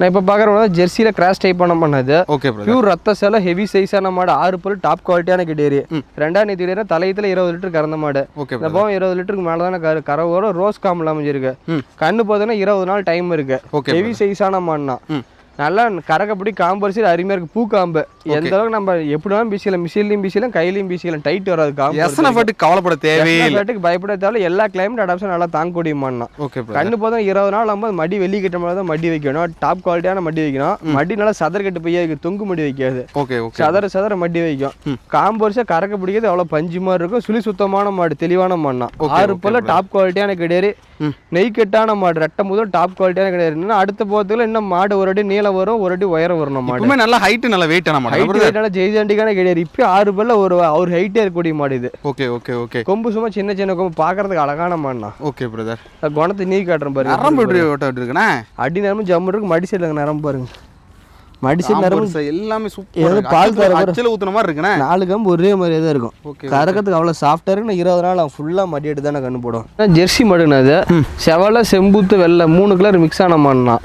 நான் இப்போ பார்க்குற ஜெர்சியில் கிராஸ் டைப் பண்ண பண்ணது. ஓகே பியூர் ரத்த சேலை ஹெவி சைஸான மாடு ஆறு பல் டாப் குவாலிட்டியான கிட்டேரி ரெண்டாம் நேற்று கிடையாது தலையத்தில் இருபது லிட்டர் கறந்த மாடு. ஓகே இந்த போகம் இருபது லிட்டருக்கு மேலே தானே கரு கரை வரும் ரோஸ் காம்பில் அமைஞ்சிருக்கு. கண்ணு பார்த்தீங்கன்னா இருபது நாள் டைம் இருக்கு. ஓகே ஹெவி சைஸான மாடுனா. நல்லா கரக்கப்படி காம்பரிசி அருமையாக இருக்கு. பூ காம்பு எந்த அளவுக்கு நம்ம எப்படி வேணாலும் பீசிக்கலாம் மிஷின்லையும் பீசிக்கலாம் கையிலையும் பீசிக்கலாம் டைட் வராது காம்பு எஸ்என்எஃப் ஃபேட்டுக்கு கவலைப்பட பயப்பட தேவை எல்லா கிளைமேட் அடாப்ஷன் நல்லா தாங்கக்கூடிய மாடுனா ஓகே கண்ணு பார்த்தா இருபது நாள் ஆகும்போது மடி வெளியே கட்ட மாதிரி தான் மடி வைக்கணும். டாப் குவாலிட்டியான மடி வைக்கணும். மடி நல்லா சதர் கட்டு பையா இருக்கு தொங்கு மடி வைக்காது. ஓகே சதற சதற மடி வைக்கும். காம்பு வருஷம் கறக்க பிடிக்கிறது அவ்வளோ பஞ்சு மாதிரி இருக்கும். சுழி சுத்தமான மாடு தெளிவான Okay, ஆறு போல டாப் குவாலிட்டியான கிடையாது. நெய் கட்டான மாடு ரெட்டை முதல் டாப் குவாலிட்டியான கிடையாது. அடுத்த போகிறதுல இன்னும் மாடு ஒரு அடி நீளம் வரும் ஒரு அடி உயரம் வரும் மாடு. நல்ல ஹைட் நல்ல வெயிட்டான மாடு. ஹைட் வெயிட்டான ஜெய்ஜாண்டிக்கான கிடையாது இப்போ ஆறு பல்ல ஒரு அவர் ஹைட்டே இருக்கக்கூடிய மாடு இது. ஓகே ஓகே ஓகே கொம்பு சும்மா சின்ன சின்ன கொம்பு. பார்க்கறதுக்கு அழகான மாடுனா ஓகே பிரதர் குணத்தை நீ காட்டுறேன் பாருங்க நரம்பு எப்படி இருக்குண்ணா? அடி நேரமும் ஜம்மு இருக்கு மடி சைடில் நரம்பு பாருங்க. மடி சைடு நரம்பு காம்பு எல்லாமே சூப்பர் பால் தர வர- அச்சல ஊத்துன மாதிரி இருக்குண்ணே? நாலு கம்பு ஒரே மாதிரியே தான் இருக்கும். கறக்கிறதுக்கு அவ்வளோ சாஃப்டாக இருக்கு நான் இருபது நாள் அவன் ஃபுல்லாக மடி எடுத்து தானே கண்ணு போடும் ஜெர்சி மாடுனா அது செவலை செம்பூத்து வெள்ளை மூணு கலர் மிக்ஸ் ஆன மாடுனா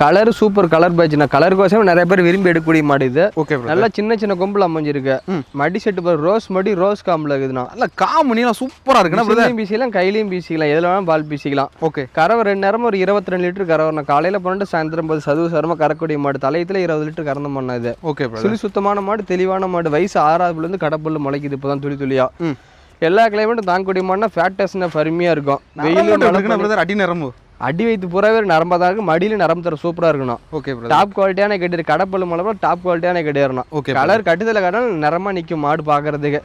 கலர் சூப்பர் கலர் பேட்ச்னா கலர் கோசம் நிறைய பேர் விரும்பி எடுக்கக்கூடிய மாடு இது. ஓகே நல்லா சின்ன சின்ன கொம்பில் அமைஞ்சிருக்கு. மடி செட்டு பாரு ரோஸ் மடி ரோஸ் காம்பில் இருக்குதுண்ணா. நல்ல காமணிலாம் சூப்பரா இருக்குண்ணா பீசிக்கலாம் கையிலையும் பீசிக்கலாம் எதில் வேணாலும் பால் பீசிக்கலாம். ஓகே கறவை ரெண்டு நேரம் ஒரு இருபத்தி ரெண்டு லிட்டர் கறவை காலையில் பன்னெண்டு சாயந்தரம் போது சதுவு சரமாக கறக்கூடிய மாடு. தலையத்தில் இருபது லிட்டர் கறந்த மண்ணா இது. ஓகே சுழி சுத்தமான மாடு தெளிவான மாடு. வயசு ஆறாவதுலேருந்து கடப்புள்ள முளைக்குது இப்போ தான் துளி துளியா. எல்லா கிளைமேட்டும் தாங்கக்கூடிய மாடுனா ஃபேட்டஸ்னா அருமையாக இருக்கும். வெயில் அடி நரம்பு. அடி வைத்து பூராவே நரம்பா தான் இருக்கும் மடியில நரம்பு தர சூப்பராக இருக்கணும். ஓகே டாப் குவாலிட்டியான கட்டிடு கடப்பல் மலை டாப் குவாலிட்டியான கட்டிடணும் ஓகே கலர் கட்டுதல கட்டாலும் நிறமா நிற்கும் மாடு பார்க்கறதுக்கு.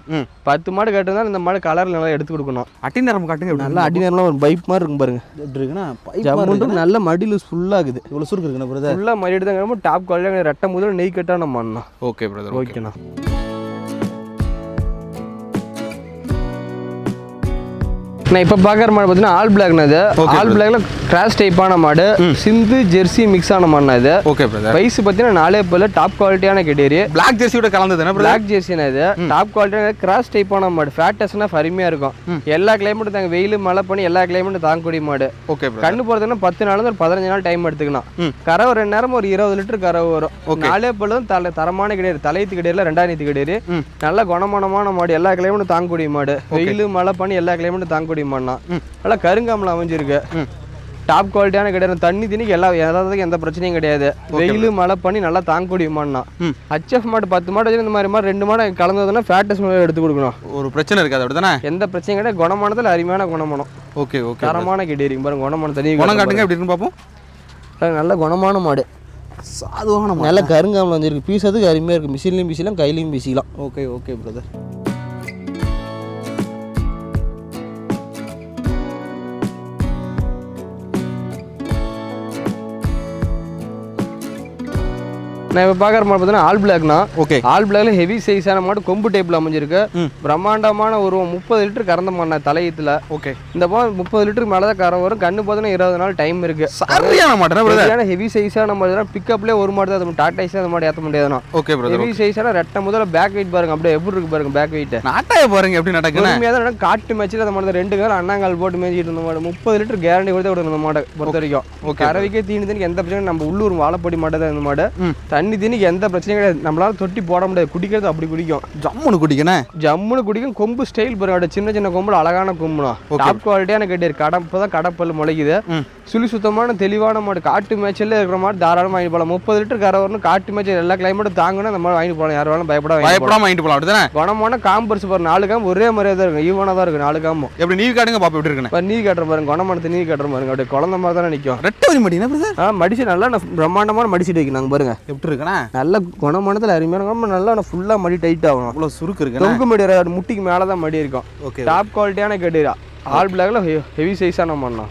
பத்து மாடு கட்டுனாலும் இந்த மாடு கலர் நல்லா எடுத்து கொடுக்கணும். அடி நரம்பு காட்டுங்க. நல்லா அடி நேரம் ஒரு பைப் மாதிரி இருக்கும் பாருங்க. எப்படி ஜம்முன்ட்டு நல்ல மடி லூஸ் ஃபுல்லாக இருக்குது இவ்வளோ சுருக்கு இருக்குண்ணா பிரதர் ஃபுல்லாக மடி எடுத்தாங்க டாப் குவாலிட்டியாக ரெட்டை முதல் நெய் கட்டான மண்ணா ஓகே பிரதர் ஓகே ஓகேண்ணா நான் இப்போ பார்க்குற மாடு பார்த்தீங்கன்னா ஆல் பிளாக்னா இது. ஆல். பிளாக்ல கிராஸ் டைப்பான மாடு. சிந்து ஜெர்சி மிக்ஸ் ஆன மாடுனா இது. ஓகே பிரதர் வயசு பார்த்தீங்கன்னா நாலே பேர்ல டாப் குவாலிட்டியான கெடேரி பிளாக் ஜெர்சியோட கலந்ததுனா பிரதர் பிளாக் ஜெர்சினா இது. டாப் குவாலிட்டியான கிராஸ் டைப்பான மாடு. ஃபேட்டஸ்னா அருமையாக இருக்கும். எல்லா கிளைமேட்டும் தாங்க. வெயில் மழை பண்ணி எல்லா கிளைமேட்டும் தாங்கக்கூடிய மாடு. ஓகே கண்ணு போகிறதுன்னா பத்து நாள் ஒரு பதினஞ்சு நாள் டைம் எடுத்துக்கணும் ம். கறவை ரெண்டு நேரம் ஒரு இருபது லிட்டர் கறவை வரும். நாலே பல்லும் தலை தரமான கிடையாது தலையத்து கிடையாது ரெண்டாயிரத்து கிடையாது. நல்ல குணமானமான மாடு. எல்லா கிளைமேட்டும் தாங்கக்கூடிய மாடு. வெயில் மழை பண்ணி எல்லா கிளைமேட்டும் தாங்கக்கூடிய மாடுனா நல்லா கருங்காமல் அமைஞ்சிருக்கு. டாப் குவாலிட்டியான கிடையாது தண்ணி திணிக்கு எல்லா ஏதாவது எந்த பிரச்சனையும் கிடையாது. வெயில் மழை பண்ணி நல்லா தாங்கக்கூடிய மாடுனா. ஹச்எஃப் மாடு பத்து மாடு வச்சு இந்த மாதிரி மாடு ரெண்டு மாடு கலந்ததுன்னா ஃபேட்டஸ் எடுத்து கொடுக்கணும். ஒரு பிரச்சனை இருக்காது அப்படிதானே எந்த பிரச்சனையும் கிடையாது. குணமானதில் அருமையான குணமானம். ஓகே ஓகே தரமான கிடையாது பாருங்க குணமான தனி குணம் காட்டுங்க எப்படி இருக்குன்னு பார்ப்போம். நல்ல குணமான மாடு. சாதுவான நல்ல கருங்காமல் வந்துருக்கு. பீசதுக்கு அருமையாக இருக்குது மிஷின்லையும் பீசிக்கலாம் கையிலையும் பீசிக்கலாம். ஓகே ஓகே பிரதர் நான் இப்போ பார்க்குற மாடு பார்த்தீங்கன்னா ஆல் பிளாக்னா ஓகே ஆல் பிளாக்ல ஹெவி சைஸான மாடு கொம்பு டைப்பில் அமைஞ்சிருக்கு. பிரம்மாண்டமான உருவம் முப்பது லிட்டர் கறந்த மாடு தலையத்தில் ஓகே இந்த பால் முப்பது லிட்டருக்கு மேலே தான் கரை வரும். கண்ணு பார்த்தீங்கன்னா இருபது நாள் டைம் இருக்கு. சரியான பிரதர் ஹெவி சைஸான மாடு பிக்கப்லேயே ஒரு மாடு தான். டாட்டா அந்த மாடு ஏற்ற முடியாதுண்ணா. ஓகே ஹெவி சைஸான ரெட்டை முதல்ல பேக் வெயிட் பாருங்க. அப்படியே எப்படி இருக்கு பாருங்க பேக் வெயிட் நாட்டாய பாருங்க எப்படி தான். காட்டு மேட்ச்சில் அந்த மாடு தான் ரெண்டு கால் அண்ணாங்கால் போட்டு மேய்ச்சிட்டு இருந்த மாடு. முப்பது லிட்டர் கேரண்டி கொடுத்து விட இந்த மாடை பொறுத்த வரைக்கும். Okay, கறவைக்கே தீனி தண்ணி எந்த பிரச்சனையும் நம்ம உள்ளூர் வாழைப்படி மாடு தான் இந்த மாடு. தண்ணி தண்ணிக்கு எந்த பிரச்சனையும் கிடையாது. நம்மளால தொட்டி போட முடியாது. குடிக்கிறது அப்படி குடிக்கும். ஜம்முன்னு குடிக்கணே? ஜம்முன்னு குடிக்கும். கொம்பு ஸ்டைல் பாருங்க சின்ன சின்ன கொம்புல அழகான கொம்புனா. Okay. டாப் குவாலிட்டியான கட்டிரு கடை இப்போ தான் கடப்பல் முளைக்குது. சுழி சுத்தமான தெளிவான மாடு. காட்டு மேய்ச்சல்ல இருக்கிற மாடு தாராளமாக வாங்கி போகலாம் முப்பது லிட்டர் கரை வரணும். காட்டு மேய்ச்சல் எல்லா கிளைமேட்டும் தாங்கணும் அந்த மாதிரி வாங்கி போகலாம் யாரும் வேணாலும் பயப்பட போகலாம். பயப்படாம வாங்கிட்டு போலாம். அப்படிதானே? குணமான காம்பர்ஸ் பாரு. நாலு காம்பு ஒரே மாதிரியே தான் இருக்கும். ஈவனாக தான் இருக்கும். நாலு காம்பும். எப்படி நீ காட்டுங்க பாப்பா எப்படி இப்போ நீ கட்டுற பாருங்க. குணமானத்து நீ கட்டுற பாருங்க. அப்படியே குழந்த மாதிரி தானே நிற்கும் ரெட்டவரி மடினா பிரதர் ஆ மடிச்சு நல்லா பிரம்மாண்டமான மடிச்சுட்டு வைக்கணும் பாருங்க. எப்படி இருக்குண்ணா நல்ல குணமானத்தில் அருமையான குணம். நல்லா ஃபுல்லாக மடி டைட் ஆகணும். அவ்வளோ சுருக்கு இருக்குண்ணா. தொங்கு மடி முட்டிக்கு மேலே தான் மடி இருக்கும். ஓகே டாப் குவாலிட்டியான கட்டிரா ஆல் பிளாக்ல ஹெவி சைஸான மண்ணா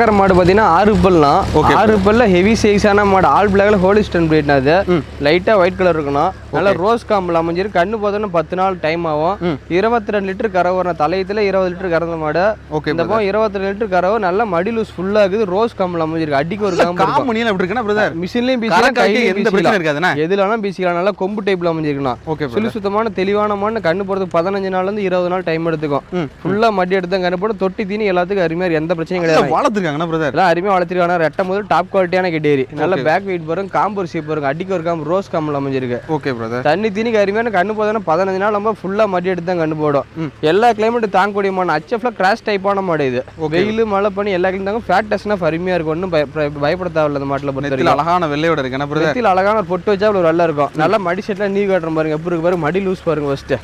பார்க்குற மாடு பார்த்தீங்கன்னா ஆறு பல்னா. ஆறு பல்ல ஹெவி சைஸான மாடு. ஆல் பிளாக்ல ஹோலிஸ்டன் பிரீட்னா அது. லைட்டாக ஒயிட் கலர் இருக்கணும். நல்லா ரோஸ் காம்பில் அமைஞ்சிருக்கு. கண்ணு பார்த்தோன்னா பத்து நாள் டைம் ஆகும். இருபத்தி ரெண்டு லிட்டர் கறவை வரும் தலையத்தில் இருபது லிட்டர் கறந்த மாடு. ஓகே இந்த பக்கம் இருபத்தி ரெண்டு லிட்டர் கறவை நல்லா மடி லூஸ் ஃபுல்லாக இருக்குது. ரோஸ் காம்பில் அமைஞ்சிருக்கு. அடிக்கு ஒரு காம்பு இருக்குண்ணா பிரதர் மிஷின்லையும் பீசிக்கலாம் பிரச்சனை பீசிக்கலாம் நல்லா கொம்பு டைப்ல அமைஞ்சிருக்கணும். ஓகே சுழி சுத்தமான தெளிவான மண் கண்ணு போறதுக்கு பதினஞ்சு நாள்ல இருந்து இருபது நாள் டைம் எடுத்துக்கும். ம். ஃபுல்லா மடி எடுத்து கண்ணு போட்டு தொட்டி தீனி எல்லாத்துக்கும் அருமையா எந்த பிரச்சனையும் கிடையாது. வளர்த்துருக்காங்கண்ணா பிரதர் எல்லாம் அருமையா வளர்த்திருக்காங்க. ரெட்டை முதல் டாப் குவாலிட்டியான கெட்டேரி. நல்ல பேக் வெயிட் பாருங்க காம்பு ஷேப் பாருங்க அடிக்க ஒரு காம்பு ரோஸ் காம்பில் அமைஞ்சிருக்கு. ஓகே பிரதர் தண்ணி தீனிக்கு அருமையான கண்ணு போதுன்னா பதினஞ்சு நாள் நம்ம ஃபுல்லா மடி எடுத்து தான் கண்ணு போடும். எல்லா கிளைமேட்டும் தாங்கக்கூடிய மாடு ஹச்எஃப்ல கிராஷ் டைப்பான மாடு இது. வெயில் மழை பண்ணி எல்லா கிளையும் தாங்க ஃபேட் டெஸ்ட்னா அருமையா இருக்கும். ஒன்றும் பயப்பட தேவையில்ல இந்த மாட்டில் பொறுத்த நெத்தில அழகான வெள்ளையோட இருக்குண்ணா பிரதர் நெத்தியில் அழகான ஒரு பொட்டு வச்சா அவ்வளோ நல்லா இருக்கும். நல்லா மடி செட்டில் நீ காட்டுற பாருங்க எப்படி இருக்கு பாருங்க மடி லூஸ் பாருங்க ஃபர்ஸ்ட்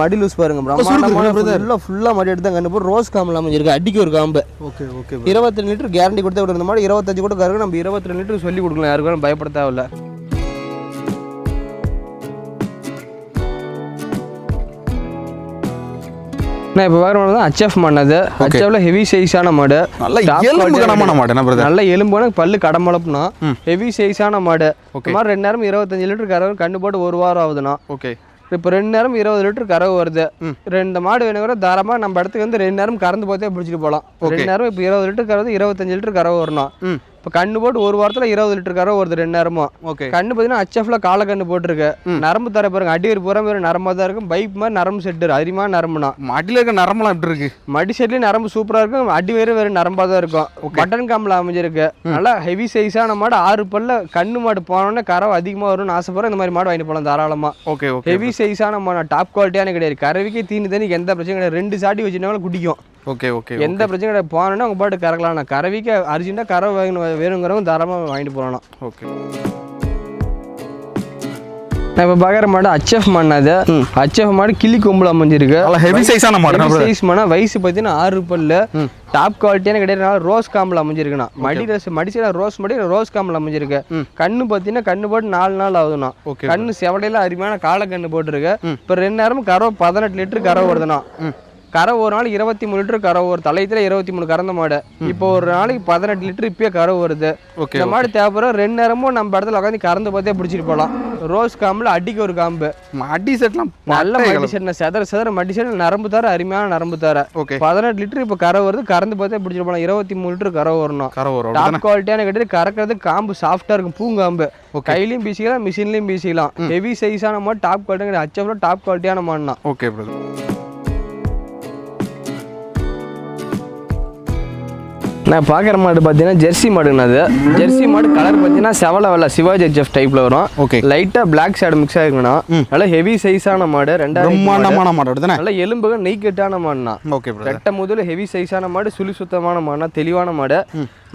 மடி லூஸ் பாருங்க ஃபுல்லாக ஃபுல்லாக மடி எடுத்து கண்டு போட்டு ரோஸ் காம்பில் அமைஞ்சிருக்கு. அடிக்கு ஒரு காம்பு ஓகே ஓகே இருபத்தி லிட்டர் கேரண்டி கொடுத்து விடுற மாதிரி இருபத்தஞ்சு கூட கருக்கு நம்ம இருபத்தி லிட்டர் சொல்லி கொடுக்கலாம். யாருக்கும் பயப்பட தேவையில்ல நான் இப்போ வேறு தான் ஹச்எஃப் மாடு. ஹச்எஃப்ல ஹெவி சைஸான மாடு நல்ல எலும்பான பல்லு கடமளப்புனா. ஹெவி சைஸான மாடு. இந்த மாதிரி ரெண்டு நேரம் இருபத்தஞ்சு லிட்டர் கறவை கண்டு போட்டு ஒரு வாரம் ஆகுதுண்ணா. ஓகே இப்போ ரெண்டு நேரம் இருபது லிட்டர் கறவை வருது. ரெண்டு மாடு வேணும் கூட தாராளமாக நம்ம இடத்துக்கு வந்து ரெண்டு நேரம் கறந்து போத்தே பிடிச்சிட்டு போகலாம். ரெண்டு நேரம் இப்போ இருபது லிட்டர் கறவை இருபத்தஞ்சு லிட்டர் கறவை வரணும் இப்போ கண்ணு போட்டு ஒரு வாரத்தில் இருபது லிட்டர் கறவை வருது ரெண்டு நேரமும் ஓகே. கண்ணு பார்த்தீங்கன்னா ஹச்எஃப்ல காலை கண்ணு போட்டிருக்கு. நரம்பு தர பாருங்க. அடி ஒரு புறம் வேறு நரம்பாக தான் இருக்கும். பைப் மாதிரி நரம்பு செட்டு அரிமான நரம்புனா. மடியில இருக்க நரம்பெல்லாம் எப்படி இருக்கு? மடி செட்லேயும் நரம்பு சூப்பராக இருக்கும். அடி வேறு வேறு நரம்பாக தான் இருக்கும். பட்டன் காம்பில் அமைஞ்சிருக்கு. நல்லா ஹெவி சைஸான மாடு ஆறு பல்ல கண்ணு மாடு போனோன்னே கறவை அதிகமாக வரும்னு ஆசைப்படுறேன். இந்த மாதிரி மாடு வாங்கிட்டு போகலாம் தாராளமாக ஓகே ஓகே. ஹெவி சைஸான மாடு. டாப் குவாலிட்டியான கிடையாது. கறவைக்கே தீனி தண்ணி எந்த பிரச்சனையும் கிடையாது. ரெண்டு சாட்டி வச்சுருந்தாலும் குடிக்கும். ஓகே ஓகே எந்த பிரச்சனையும் கிடையாது. போனோன்னா உங்கள் பாட்டு கறக்கலாம். நான் கறவைக்கு அர்ஜென்ட்டாக கறவை வாங்கணும் வேணுங்கிறவங்க தாராளமாக வாங்கிட்டு போகலாம். ஓகே. நான் இப்போ பார்க்குற மாடு ஹச்எஃப் மண் அது ஹச்எஃப் மாடு கிளி கொம்புல அமைஞ்சிருக்கு. நல்ல ஹெவி சைஸான மாடு சைஸ் மனா வயசு பார்த்தீங்கன்னா ஆறு பல்லு. டாப் குவாலிட்டியான கிடையாது. ரோஸ் காம்பில் அமைஞ்சிருக்குண்ணா. மடி ரோஸ் மடிச்சா ரோஸ் மடி ரோஸ் காம்பில் அமைஞ்சிருக்கு. கண்ணு பார்த்தீங்கன்னா கண்ணு போட்டு நாலு நாள் ஆகுதுண்ணா. ஓகே கண்ணு செவடையில அருமையான காலை கண்ணு போட்டிருக்கு. இப்போ ரெண்டு நேரமும் கறவை பதினெட்டு லிட்டர் கறவை வருதுண்ணா. கரை ஒரு நாளைக்கு இருபத்தி மூணு லிட்டர் கறவை ஒரு தலையத்தில் இருபத்தி மூணு கறந்த மாடு. இப்போ ஒரு நாளைக்கு பதினெட்டு லிட்டர் இப்பயே கறவை வருது. இந்த மாடு தேவைப்படுற ரெண்டு நேரமும் நம்ம இடத்துல உட்காந்து கறந்து பார்த்தே பிடிச்சிட்டு போகலாம். ரோஸ் காம்பில் அடிக்கு ஒரு காம்பு. மடி செட்லாம் நல்ல மடி செட் செதற செதற மடி செட் நரம்பு தர அருமையான நரம்பு தர. ஓகே. பதினெட்டு லிட்டர் இப்போ கரை வருது கறந்து பார்த்தே பிடிச்சிட்டு போகலாம். இருபத்தி மூணு லிட்டர் கரை வரணும். கரை வரும். டாப் குவாலிட்டியான கட்டி கறக்கிறது காம்பு சாஃப்டா இருக்கும் பூங்காம்பு. கையிலயும் பீசிக்கலாம் மிஷின்லயும் பீசிக்கலாம் ஹெவி சைஸான மாடு டாப் குவாலிட்டி ஹச்எஃப்ல டாப் குவாலிட்டியான மாடுனா. ஓகே பிரதர் நான் பார்க்குற மாடு பார்த்தீங்கன்னா ஜெர்சி மாடுங்க அது. ஜெர்சி மாடு கலர் பார்த்தீங்கன்னா செவல வெள்ள சிவாஜி ஹெச்எஃப் டைப்ல வரும். ஓகே லைட்டா பிளாக் ஷேடு மிக்ஸ் ஆயிருக்குண்ணா நல்லா ஹெவி சைஸான மாடு ரெண்டாயிரம் மாடு. நல்ல எலும்புகள் நெய் கெட்டான மாடுனா ஓகே ரெட்டை முதல்ல ஹெவி சைஸான மாடு சுழி சுத்தமான மாடுனா தெளிவான மாடு.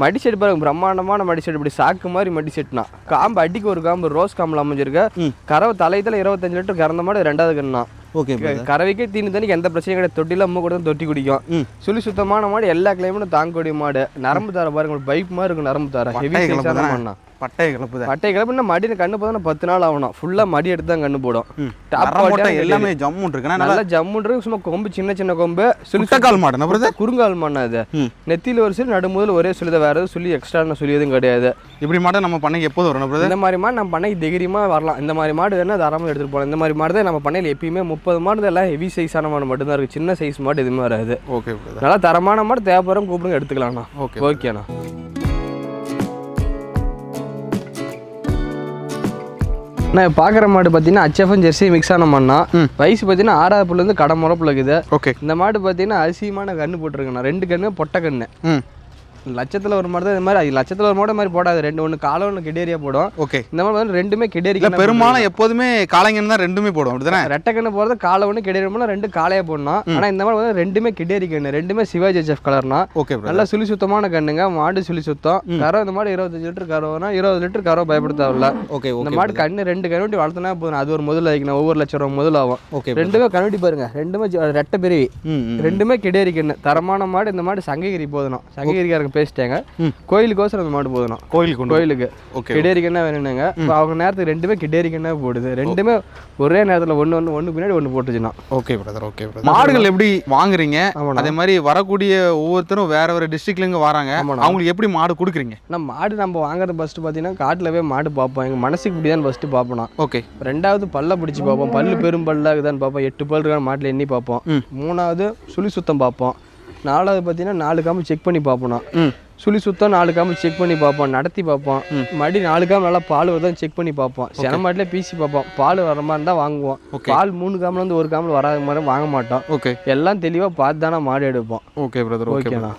மடி செட் பாருங்க பிரம்மாண்டமான மடி செட் இப்படி சாக்கு மாதிரி மடி செட்னா காம்பு அடிக்கு ஒரு காம்பு ரோஸ் காம்பில் அமைஞ்சிருக்கு. கறவை தலையத்தில் இருபத்தஞ்சு லிட்டர் கறந்த மாடு ரெண்டாவது கண்ணா ஓகே கறவைக்கே தீனி தண்ணிக்கு எந்த பிரச்சனையும் கிடையாது. தொட்டில அம்மா கூட தொட்டி குடிக்கும். சுழி சுத்தமான மாடு எல்லா கிளைமேட்டும் தாங்கக்கூடிய மாடு. நரம்பு தர பாருங்க பைப் மாதிரி இருக்கும் நரம்பு தர. ஹெவி பட்டை சைஸான கிளப்பு மாடுனா பட்டை கிளப்பு தான் பட்டை கிளப்புனா மடியில் கண்ணு போதும் பத்து நாள் ஆகணும். ஃபுல்லாக மடி எடுத்து தான் கண்ணு போடும். ஆன எல்லாமே ஜம்முன் இருக்குண்ணா நல்லா ஜம்முன்ற சும்மா கொம்பு சின்ன சின்ன கொம்பு. சுழி முட்டைக்கால் மாடு என்ன பிரதர் குறுங்கால் மண்ணா அது. நெத்தியில் ஒரு சொல்லி நடுமுதல் ஒரே சொல்லி வேற எதுவும் சொல்லி எக்ஸ்ட்ரா சொல்லி எதுவும் கிடையாது. இப்படி மாடு நம்ம பண்ணைக்கு எப்போது வரணும் இந்த மாதிரி மாடு நம்ம பண்ணைக்கு தைரியமாக வரலாம். இந்த மாதிரி மாடு வேணா தாராளமாக எடுத்துகிட்டு போகலாம் இந்த மாதிரி மாடு தான் நம்ம பண்ணையில் எப்பயுமே முப்பது மாடு எல்லாம் ஹெவி சைஸான மாடு மட்டும்தான் இருக்குது சின்ன சைஸ் மாடு எதுவுமே வராது. ஓகே நல்லா தரமான மாடு தேவைப்படுறோம் கூப்பிடுங்க எடுத்துக்கலாம்ண்ணா. ஓகே ஓகேண்ணா நான் பார்க்குற மாடு பார்த்தீங்கன்னா ஹச்எஃப்எம் ஜெர்சி மிக்ஸ் ஆன மாடுனா வயசு பார்த்தீங்கன்னா ஆறாவது புல்லேருந்து கடை முளப்பில் இருக்குது. ஓகே. இந்த மாடு பார்த்தீங்கன்னா அரிசியமான கன்று போட்டிருக்குண்ணா. ரெண்டு கன்று பொட்டை கன்று லட்சத்தில் ஒரு மாடு தான் இந்த மாதிரி அது லட்சத்தில் ஒரு மாடு மாதிரி போடாது. ரெண்டு ஒன்று காலை ஒன்று கிடேரியா போடும். ஓகே. இந்த மாதிரி வந்து ரெண்டுமே கிடேரி பெரும்பாலும் எப்போதுமே காளைங்கன்னு தான் ரெண்டுமே போடும். அப்படிதானே? ரெட்டை கண்ணு போகிறது காலை ஒன்று கிடேரி போனால் ரெண்டு காலையாக போடணும். ஆனால் இந்த மாதிரி வந்து ரெண்டுமே கிடேரி கண்ணு ரெண்டுமே சிவாஜி ஹெச்எஃப் கலர்னா. ஓகே நல்லா சுழி சுத்தமான கண்ணுங்க மாடு சுழி சுத்தம். கரை இந்த மாடு இருபத்தஞ்சு லிட்டர் கறவைனா இருபது லிட்டர் கறவை பயப்பட தேவையில்ல ஓகே இந்த மாடு கண்ணு ரெண்டு கண்ணுட்டி வளர்த்தனா போதும். அது ஒரு முதல் ஆகிக்கணும் ஒவ்வொரு லட்சம் ரூபா முதல் ஆகும் ஓகே ரெண்டுமே கண்ணுட்டி பாருங்க. ரெண்டுமே ரெட்டை பெருவி. ரெண்டுமே கிடேரி கண்ணு. தரமான மாடு இந்த மாடு சங்ககிரி போதணும் சங்ககிரிக்காரங்க பேசிட்டாங்க. கோயிலுக்கோசரம் அந்த மாடு போதணும் கோயிலுக்கு கொண்டு கோயிலுக்கு. ஓகே கிடேரி கண்ணா வேணுங்க இப்போ அவங்க நேரத்துக்கு ரெண்டுமே கிடேரி கண்ணா போடுது? ரெண்டுமே ஒரே நேரத்தில் ஒன்று ஒன்று ஒன்று பின்னாடி ஒன்று போட்டுச்சுன்னா. Okay brother okay brother. மாடுகள் எப்படி வாங்குறீங்க. அதே மாதிரி வரக்கூடிய ஒவ்வொருத்தரும் வேற வேற டிஸ்ட்ரிக்ட்ல இருந்து வராங்க. அவங்களுக்கு எப்படி மாடு கொடுக்குறீங்க? நம்ம மாடு நம்ம வாங்குறது ஃபஸ்ட்டு பார்த்தீங்கன்னா காட்டில் போய் மாடு பார்ப்போம் எங்கள் மனசுக்கு இப்படி தான் ஃபஸ்ட்டு பார்ப்போம் ஓகே. ரெண்டாவது பல்ல பிடிச்சி பார்ப்போம் பல்லு பெரும் பல்லா இருக்குதான்னு பார்ப்போம் எட்டு பல் இருக்கான்னு மாட்டில் எண்ணி பார்ப்போம். மூணாவது சுழி சுத்தம் பார்ப்போம் நாலாவது பார்த்தீங்கன்னா நாலு காம்பு செக் பண்ணி பார்ப்போம் சுழி சுத்தம் நாலு காம்பு செக் பண்ணி பார்ப்போம் நடத்தி பார்ப்போம். மடி நாலு காம்பு நல்லா பால் வருதான் செக் பண்ணி பார்ப்போம். சென மாட்டிலே பீசி பார்ப்போம். பால் வர மாதிரி இருந்தால் வாங்குவோம். பால் மூணு காம்புல இருந்து ஒரு காம்பில் வராத மாதிரி வாங்க மாட்டோம். ஓகே. எல்லாம் தெளிவாக பார்த்து தானே மாடு எடுப்போம். ஓகே பிரதர் ஓகே ஓகேண்ணா.